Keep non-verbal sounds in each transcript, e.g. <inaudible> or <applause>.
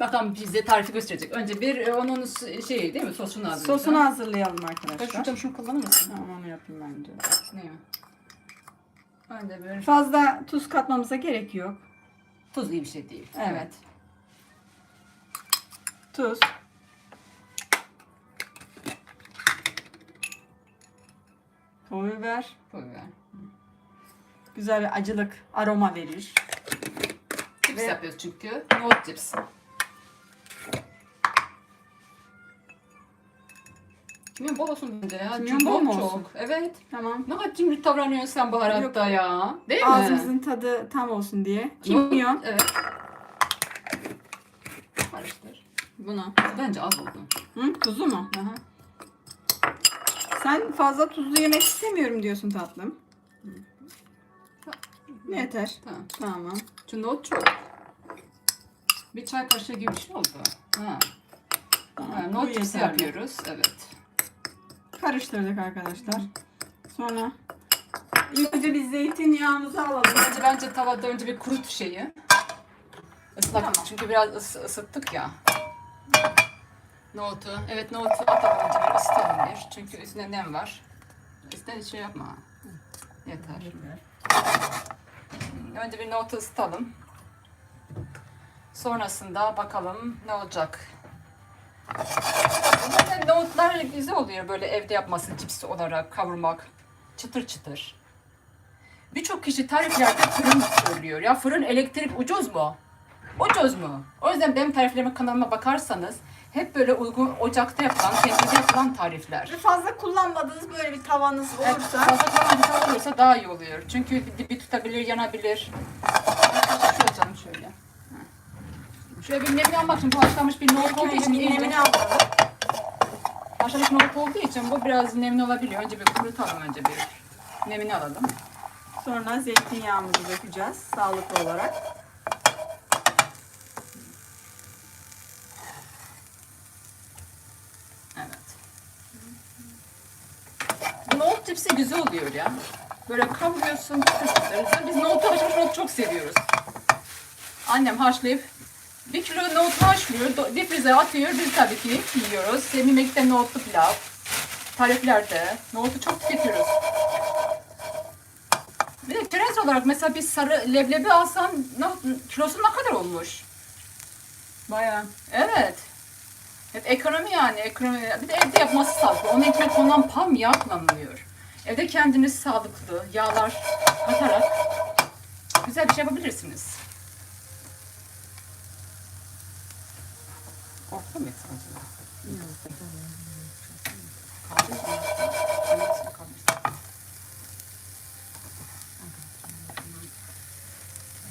Bakalım bize tarifi gösterecek. Önce bir e, onun şeyi değil mi? Sosunu hazırlayacağım. Sosunu hazırlayalım Ben arkadaşlar. şuradan şunu kullanır mısın? Tamam onu yapayım ben de. Ne ya? Ben de böyle Fazla tuz katmamıza gerek yok. tuz iyi bir şey değil. Evet. Tuz. Pul biber. Pul biber. Güzel bir acılık, aroma verir. Cips yapıyoruz çünkü. Nohut cips. Kimyon bol olsun bence ya. Kimyon bol mu çok. olsun? Evet. Tamam. Ne kadar cimri davranıyorsun sen baharatta ya. Değil mi? Ağzımızın tadı tam olsun diye. Kimyon. Evet. Karıştır. Bunu. Bence az oldu. Hı? Tuzu mu? Aha. Sen fazla tuzlu yemek istemiyorum diyorsun tatlım. Yeter. Tamam. Tamam. Çünkü nohut çok. Bir çay kaşığı gibi bir şey oldu. Ha. Ha bu nohut cipsi yeterli. yapıyoruz. Evet. Karıştırdık arkadaşlar. Sonra ilk önce biz zeytinyağımızı alalım. Bence bence tavada önce bir kurut şeyi. Islak Tamam. çünkü biraz ıs- ısıttık ya. Nohutu. Evet nohutu atalım önce bir ısıtalım bir. Çünkü üstünde nem var. Hiç şey yapma. Yeter. Önce bir nohutu ısıtalım. Sonrasında bakalım ne olacak. Zaten nohutlar güzel oluyor böyle evde yapması cips olarak kavurmak. Çıtır çıtır. Birçok kişi tariflerde fırın söylüyor. Ya fırın elektrik ucuz mu? Ucuz mu? O yüzden benim tariflerime kanalıma bakarsanız hep böyle uygun ocakta yapılan, tencerede yapılan tarifler. Fazla kullanmadığınız böyle bir tavanız Evet, olursa fazla kalan bir tava olursa daha iyi oluyor. Çünkü dibi tutabilir, yanabilir. Şöyle canım şöyle. Heh. Şöyle bir nemini almak için bu haşlanmış bir nohut olduğu için iyice- nemini alalım. Haşlanmış nohut olduğu için bu biraz nemli olabiliyor. Önce bir kurutalım önce bir. Nemini alalım. Sonra zeytinyağımızı dökeceğiz sağlıklı olarak. Evet. Bu nohut cipsi güzel oluyor ya. Böyle kavuruyorsun, çıtır. Biz nohutu haşlamış nohutu çok seviyoruz. Annem haşlayıp bir kilo nohut haşlıyor, difrize atıyor. Biz tabii ki yiyoruz. Yemekte nohutlu pilav, tariflerde nohutu çok tüketiyoruz. Bir de çerez olarak mesela bir sarı leblebi alsan nohut- kilosu ne kadar olmuş? Bayağı. Evet. Hep ekonomi yani ekonomi. Bir de evde yapması sağlıklı. Onun içine konulan palm yağ kullanılıyor. Evde kendiniz sağlıklı yağlar katarak güzel bir şey yapabilirsiniz. Orta mı kalmış?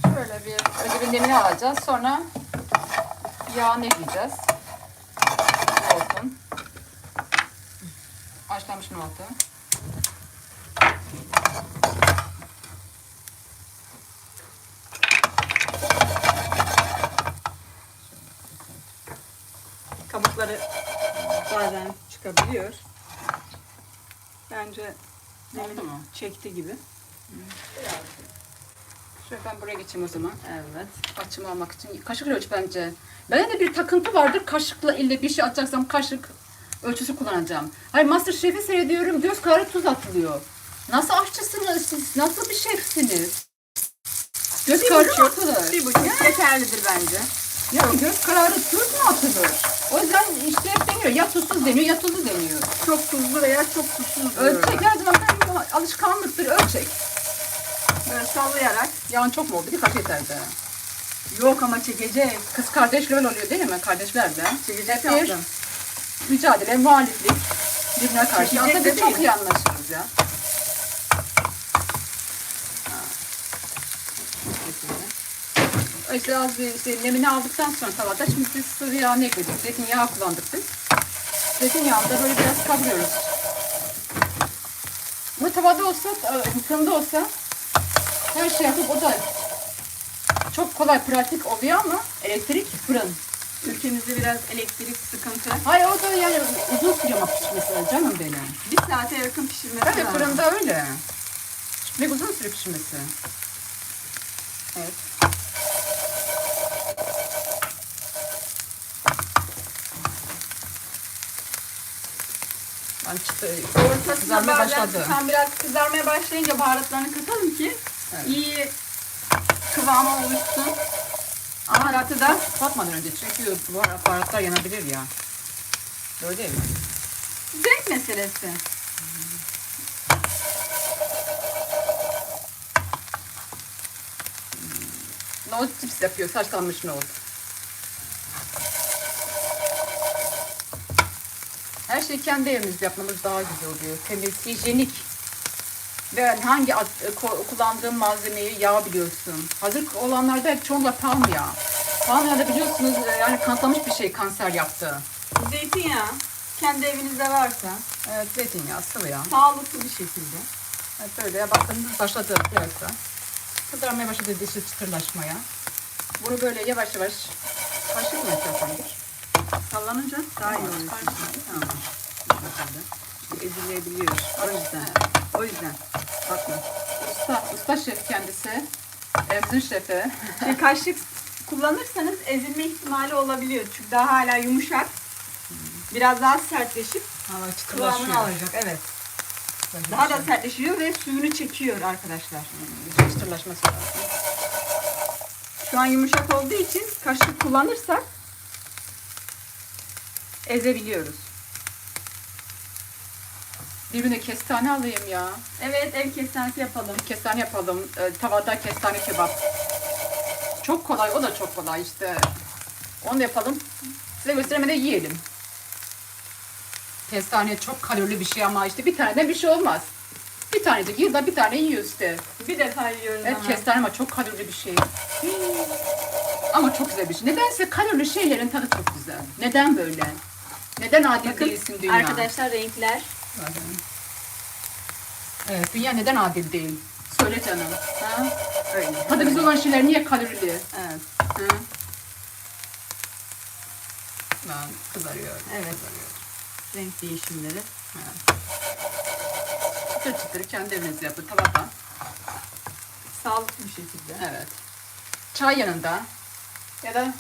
Şöyle bir, önce bir nemini alacağız. Sonra yağını ekleyeceğiz. Nohutun. Haşlanmış nohutu. Bazen çıkabiliyor. Bence Oldu nemini mu? çekti gibi. Şöyle ben buraya geçeyim o zaman. Evet. Açımı almak için. Kaşık ölç bence. Bende de bir takıntı vardır. Kaşıkla ille bir şey atacaksam kaşık ölçüsü kullanacağım. Hayır Masterchef'i seyrediyorum. Göz kararı tuz atılıyor. Nasıl aşçısınız siz? Nasıl bir şefsiniz? Göz kararı atılır? Bir buçuk yeterlidir bence. Ya göz kararı tuz mu atılır? O yüzden işte hep deniyor. Ya tuzsuz deniyor ya tuzlu deniyor. Çok tuzlu veya çok tuzsuz. Ölçek her zaman benim alışkanlıktır ölçek. Böyle sallayarak. Yağın çok mu oldu? Birkaç yeterdi. Yok ama çekecek. Kız kardeş öyle oluyor değil mi? Kardeşlerle. Çekecek Hep bir yaptım. mücadele, muhaliflik birbirine karşı. Çekecek Aslında de biz çok değil. iyi anlaşırız ya. Ha. İşte az bir işte nemini aldıktan sonra tavada şimdi biz sıvı yağını ekledik. Zeytinyağı kullandık biz. Zeytinyağını da böyle biraz kavuruyoruz. Bu tavada olsa, e, fırında olsa her şey yapıp o da çok kolay pratik oluyor ama elektrik fırın. Ülkemizde biraz elektrik sıkıntı. Hayır o da yani uzun sürüyor ama pişmesi canım benim. Bir saate yakın pişirmesi Tabii lazım. fırında öyle. Pişmek uzun süre pişmesi. Evet. Yani çıtır, Ortasına kızarmaya başladı. tam biraz kızarmaya başlayınca baharatlarını katalım ki Evet. iyi kıvama oluşsun. Baharatı da Katmadan önce çünkü bu baharatlar yanabilir ya. Öyle değil mi? zevk meselesi. Nohut cips yapıyor, saçlanmış nohut. Her şeyi kendi evimizde yapmamız daha güzel oluyor. Temiz, hijyenik. Ve yani hangi ko- kullandığın malzemeyi, yağ biliyorsun. Hazır olanlarda hep çoğunlukla palm yağı. Palm yağı da biliyorsunuz e, yani kanıtlamış bir şey kanser yaptı. Zeytinyağı kendi evinizde varsa Evet, zeytinyağı, sıvı yağ. sağlıklı bir şekilde. Evet, böyle bakın başladı biraz. Kızarmaya başladı dışı çıtırlaşmaya. Bunu böyle yavaş yavaş kaşık mı? Sallanınca daha iyi oluyor. Tamam. Şimdi Ezilebiliyor. O yüzden. O yüzden. Bakın. Usta, usta şef kendisi. Emzin şefi. Şimdi kaşık kullanırsanız ezilme ihtimali olabiliyor. Çünkü daha hala yumuşak. Biraz daha sertleşip kıvamını alacak. Evet. Daha da sertleşiyor ve suyunu çekiyor arkadaşlar. Çıtırlaşması lazım. Şu an yumuşak olduğu için kaşık kullanırsak ezebiliyoruz. Birbirine kestane alayım ya. Evet ev kestanesi yapalım. Kestane yapalım. Ee, tavada kestane kebap. Çok kolay. O da çok kolay işte. Onu da yapalım. Size gösteremeden yiyelim. Kestane çok kalorili bir şey ama işte bir taneden bir şey olmaz. Bir tanecik yılda bir tane yiyoruz işte. Bir defa yiyoruz Evet ama. kestane ama çok kalorili bir şey. Ama çok güzel bir şey. Nedense kalorili şeylerin tadı çok güzel. Neden böyle? Neden adil Bakın değilsin dünya? arkadaşlar renkler. Evet, dünya neden adil değil? Söyle canım. Ha? Öyle. Tadı güzel olan şeyler niye kalorili? Evet. Hı? Ben kızarıyor. Evet. Kızarıyor. Renk değişimleri. Çıtır çıtır kendi evinizde yapın tavada. Sağlıklı bir şekilde. Evet. Çay yanında. Ya da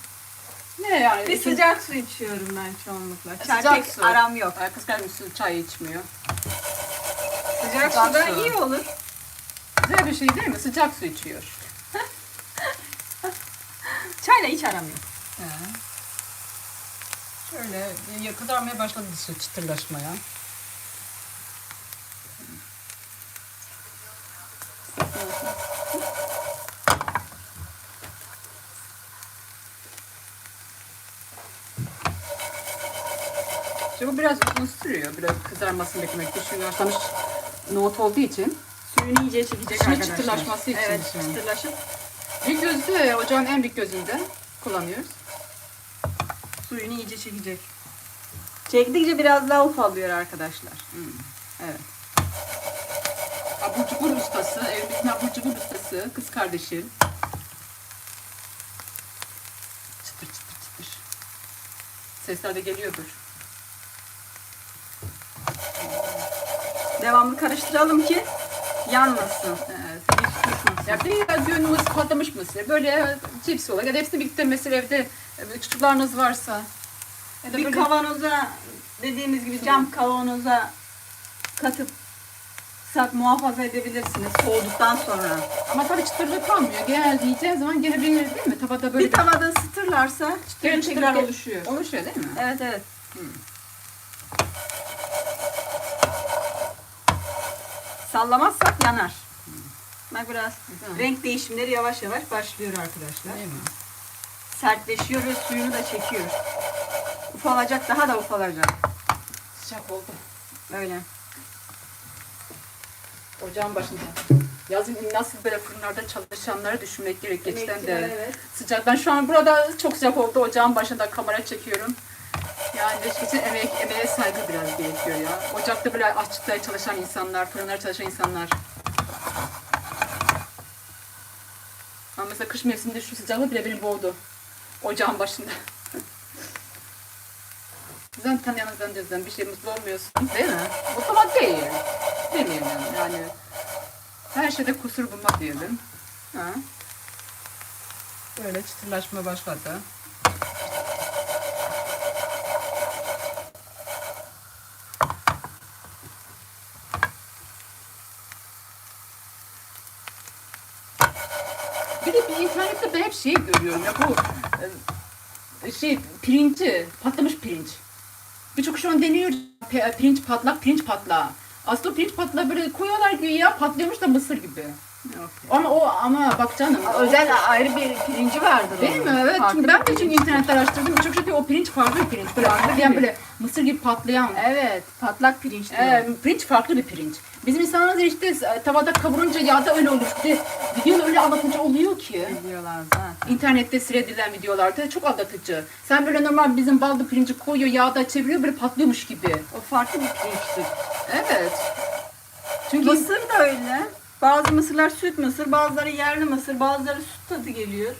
ne yani? Bir İki- sıcak su içiyorum ben çoğunlukla. Çay Sıcak pek su. aram yok. Ay, Kız kardeşim çay içmiyor. Sıcak, Sıcak su da su. iyi olur. Güzel bir şey değil mi? Sıcak su içiyor. <laughs> Çayla hiç aram yok. Şöyle ya- kızarmaya başladı dışı çıtırlaşmaya. İşte bu biraz uzun sürüyor. Biraz kızarmasını beklemek. Çünkü haşlanmış nohut olduğu için. Suyunu iyice çekecek Şimdi arkadaşlar. çıtırlaşması için Evet şimdi. çıtırlaşıp Büyük gözde ocağın en büyük gözünde kullanıyoruz. suyunu iyice çekecek. Çektikçe biraz daha ufalıyor arkadaşlar. Evet. Abur cubur ustası, evimizin abur cubur ustası, kız kardeşim. Çıtır çıtır çıtır. Sesler de geliyordur. Devamlı karıştıralım ki yanmasın. Evet. Ya bir ya düğünümüz patlamış mısır, böyle cips olarak hepsini birlikte mesela evde çocuklarınız varsa. Ya da Bir böyle kavanoza dediğimiz gibi cam kavanoza katıp sak muhafaza edebilirsiniz soğuduktan sonra. ama tabii çıtırlığı kalmıyor. Genel yiyeceğiz zaman gene bir değil mi? Tavada böyle Bir tavada ısıtırlarsa Çıtır çıtır- oluşuyor. oluşuyor değil mi? Evet evet. Sallamazsak yanar. Bak biraz Güzel. renk değişimleri yavaş yavaş başlıyor arkadaşlar. Değil mi? Sertleşiyor ve suyunu da çekiyor. Ufalacak daha da ufalacak. Sıcak oldu. Öyle. Ocağın başında. Yazın nasıl böyle fırınlarda çalışanları düşünmek gerek geçten de. Evet. Sıcak. Ben şu an burada çok sıcak oldu. Ocağın başında kamera çekiyorum. Yani için emek, emeğe saygı biraz gerekiyor ya. Ocakta böyle açıkta çalışan insanlar, fırınlarda çalışan insanlar. Ama mesela kış mevsiminde şu sıcaklık bile beni boğdu. Ocağın başında. <laughs> Sizden tanıyanızdan cüzden bir şey mutlu olmuyorsun değil mi? Mutlamak değil. Demeyelim yani. Her şeyde kusur bulmak diyelim. Ha. Böyle çıtırlaşma başladı. Hep şeyi görüyorum ya bu e, şey pirinci, patlamış pirinç. Birçok şu an deniyor pirinç patlak, pirinç patlağı. Aslında pirinç patlağı böyle koyuyorlar güya patlıyormuş da mısır gibi. Yok. Ama o ama bak canım. o- Özel ayrı bir pirinci vardır Değil onun. mi? Evet. Farklı Çünkü ben de çünkü internette araştırdım. Birçok şey o pirinç farklı bir pirinç. Böyle bir- böyle mısır gibi patlayan. Evet, patlak pirinç diyor. Ee, pirinç farklı bir pirinç. Bizim insanlarımız işte e, tavada kavurunca yağda öyle oluyor. Bir de videoda öyle anlatıcı oluyor ki. Biliyorlar zaten. İnternette seyredilen videolarda çok aldatıcı. Sen böyle normal bizim ballı pirinci koyuyor, yağda çeviriyor böyle patlıyormuş gibi. O farklı bir pirinçtir. Evet. Çünkü Mısır da öyle. Bazı mısırlar süt mısır, bazıları yerli mısır, bazıları süt tadı geliyor.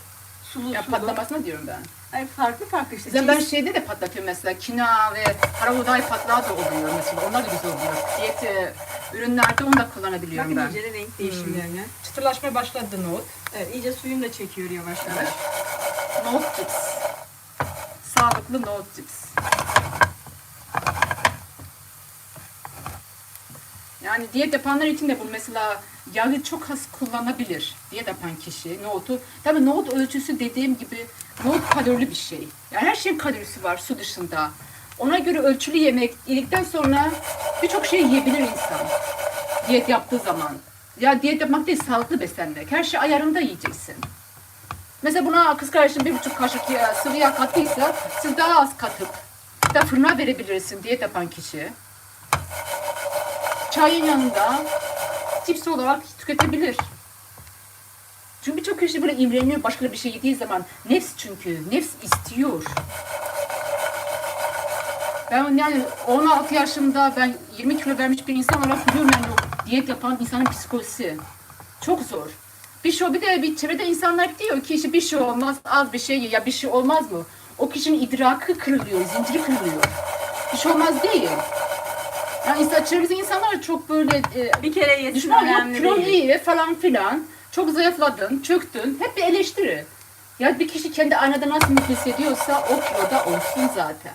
Sulu ya sulu. patlamasına diyorum ben. Ay, farklı farklı işte. Zaten ben şeyde de patlatıyorum mesela kina ve karabuğday patlağı da oluyor mesela. Onlar da güzel oluyor. Diyet e, ürünlerde onu da kullanabiliyorum Bakın ben. iyice de renk değişimlerine. Çıtırlaşmaya başladı nohut. Evet, iyice suyunu da çekiyor yavaş yavaş. Nohut cips. Sağlıklı nohut cips. Yani diyet yapanlar için de bu mesela yağı çok az kullanabilir. Diyet yapan kişi nohutu. Tabii nohut ölçüsü dediğim gibi nohut kalorili bir şey. Yani her şeyin kalorisi var su dışında. Ona göre ölçülü yemek yedikten sonra birçok şey yiyebilir insan. Diyet yaptığı zaman. Ya diyet yapmak değil sağlıklı beslenmek. Her şey ayarında yiyeceksin. Mesela buna kız kardeşim bir buçuk kaşık sıvı yağ kattıysa siz daha az katıp da fırına verebilirsin diyet yapan kişi. Çayın yanında cips olarak tüketebilir. Çünkü birçok kişi böyle imreniyor başka bir şey yediği zaman. Nefs çünkü. Nefs istiyor. Ben yani 16 yaşımda ben 20 kilo vermiş bir insan olarak biliyorum yani o diyet yapan insanın psikolojisi. Çok zor. Bir şey bir de bir çevrede insanlar diyor ki işte bir şey olmaz az bir şey ye ya bir şey olmaz mı? O kişinin idraki kırılıyor, zinciri kırılıyor. Bir şey olmaz değil. Yani insan, çevremizde insanlar çok böyle e, Bir kere yesin Düşman yok, değil. iyi falan filan. Çok zayıfladın, çöktün. Hep bir eleştiri. Ya bir kişi kendi aynada nasıl mutlu hissediyorsa o kiloda olsun zaten.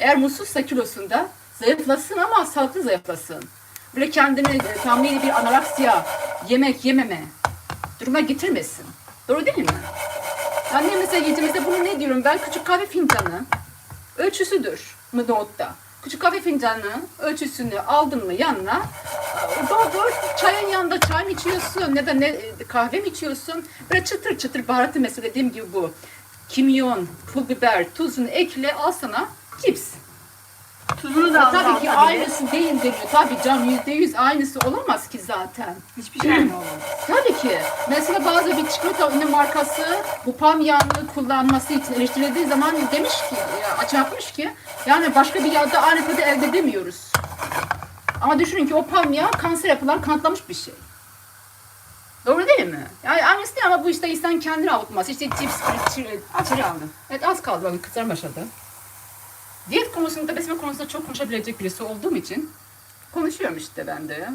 Eğer mutsuzsa kilosunda zayıflasın ama sağlıklı zayıflasın. Böyle kendini e, tamamıyla bir anoreksiya, yemek yememe duruma getirmesin. Doğru değil mi? Yani mesela yediğimizde bunu ne diyorum ben? Küçük kahve fincanı ölçüsüdür nohutta. Küçük kahve fincanı ölçüsünü aldın mı yanına doldur çayın yanında çay mı içiyorsun ya da ne kahve mi içiyorsun böyle çıtır çıtır baharatı mesela dediğim gibi bu kimyon, pul biber, tuzunu ekle al sana cips. Tuzunu da Tabii ki aynısı değil deniyor. Tabii can yüzde yüz aynısı olamaz ki zaten. Hiçbir şey mi olur? <clears throat> Tabii ki. Mesela bazı bir çikolata ünlü markası bu palm yağını kullanması için eleştirildiği zaman demiş ki, ya, açıkmış ki yani başka bir yağda aynı tadı elde edemiyoruz. Ama düşünün ki o palm yağı kanser yapılan kanıtlamış bir şey. Doğru değil mi? Yani aynısı değil ama bu işte insan kendini avutması. İşte cips, çiri, Az kaldı. Evet az kaldı bakın kızlar başladı. Diyet konusunda, beslenme konusunda çok konuşabilecek birisi olduğum için konuşuyorum işte ben de.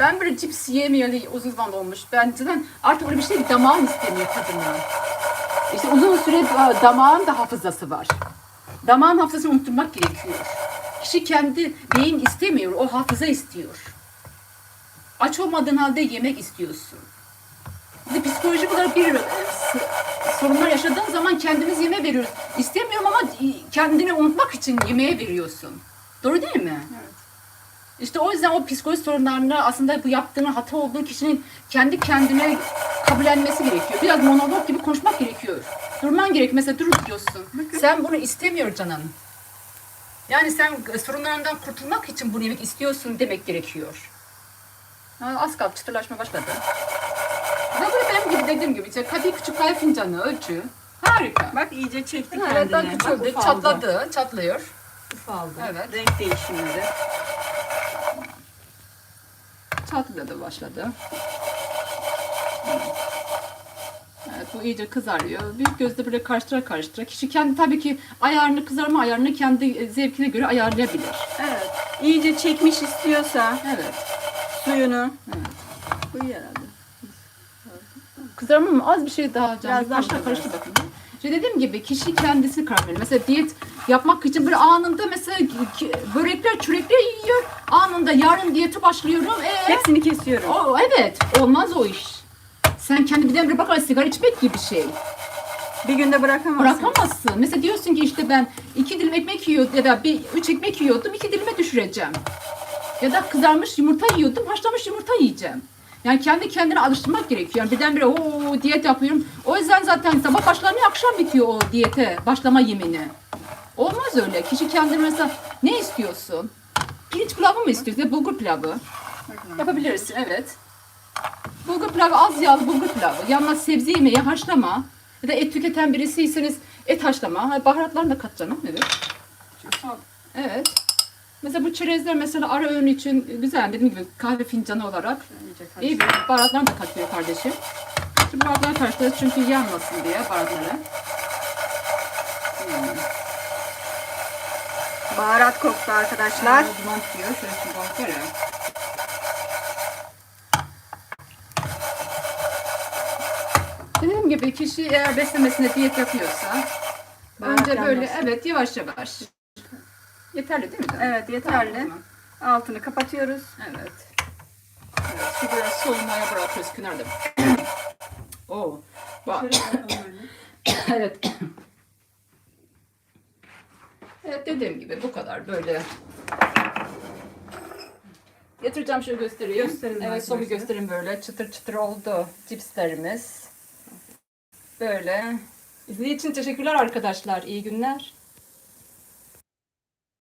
Ben böyle cips yemeyeli uzun zaman olmuş. Ben zaten artık öyle bir şey damağım istemiyor tadını. İşte uzun süre e, damağın da hafızası var. Damağın hafızasını unutturmak gerekiyor. Kişi kendi beyin istemiyor, o hafıza istiyor. Aç olmadığın halde yemek istiyorsun. De psikolojik olarak bir e, sorunlar yaşadığın zaman kendimiz yeme veriyoruz. İstemiyorum ama kendini unutmak için yemeğe veriyorsun. Doğru değil mi? Evet. İşte o yüzden o psikolojik sorunlarını aslında bu yaptığının hata olduğu kişinin kendi kendine kabullenmesi gerekiyor. Biraz monolog gibi konuşmak gerekiyor. Durman gerek. Mesela dur diyorsun. Sen bunu istemiyor canın. Yani sen sorunlarından kurtulmak için bunu yemek istiyorsun demek gerekiyor. Az kaldı çıtırlaşma başladı. Böyle benim gibi dediğim gibi işte bir küçük kahve fincanı ölçü. Harika. Bak iyice çekti Evet, kendini. bak Bak, küçüldü, ufaldı. çatladı, çatlıyor. Ufaldı. Evet. Renk değişimleri. Çatladı başladı. Evet, bu iyice kızarıyor. Büyük gözle böyle karıştıra karıştıra. Kişi kendi tabii ki ayarını, kızarma ayarını kendi zevkine göre ayarlayabilir. Evet. İyice çekmiş istiyorsa Evet. suyunu. Evet. Bu herhalde. Kızarma mı? Az bir şey daha canım. Biraz daha Karıştır, mı karıştır bakın. İşte dediğim gibi kişi kendisi karar veriyor. Mesela diyet yapmak için böyle anında mesela börekler, çörekler yiyor. Anında yarın diyete başlıyorum. Ee, Hepsini kesiyorum. o, evet olmaz o iş. Sen kendi birdenbire bakar sigara içmek gibi bir şey. Bir günde bırakamazsın. Bırakamazsın. Mesela diyorsun ki işte ben iki dilim ekmek yiyordum ya da bir üç ekmek yiyordum iki dilime düşüreceğim. Ya da kızarmış yumurta yiyordum haşlanmış yumurta yiyeceğim. Yani kendi kendine alıştırmak gerekiyor. Yani birdenbire o diyet yapıyorum. O yüzden zaten sabah başlamıyor akşam bitiyor o diyete başlama yemini. Olmaz öyle. Kişi kendine mesela ne istiyorsun? Pirinç pilavı mı istiyorsun? Ya bulgur pilavı. Yapabilirsin evet. Bulgur pilavı az yağlı bulgur pilavı. Yanına sebze yemeği haşlama. Ya da et tüketen birisiyseniz et haşlama. Ha, Baharatlarını da kat canım. Evet. Evet. Mesela bu çerezler mesela ara öğün için güzel. Dediğim gibi kahve fincanı olarak iyi bir baharatlar da katıyor kardeşim. Şimdi baharatları karıştırıyoruz çünkü yanmasın diye baharatları. Hmm. Baharat koktu arkadaşlar. Aa, Duman çıkıyor. Şöyle şimdi bak böyle. Dediğim gibi kişi eğer beslemesine diyet yapıyorsa Baharat önce böyle yanmasın. evet yavaş yavaş. Yeterli değil mi? canım? Evet yeterli. Tamam, Altını kapatıyoruz. Evet. Evet, şu biraz soğumaya bırakıyoruz kenarda. <clears throat> Oo. Bak. <clears throat> evet. Evet dediğim gibi bu kadar böyle. Getireceğim şöyle göstereyim. Gösterin Evet somu göstereyim böyle. Çıtır çıtır oldu cipslerimiz. Böyle. İzlediğiniz için teşekkürler arkadaşlar. İyi günler.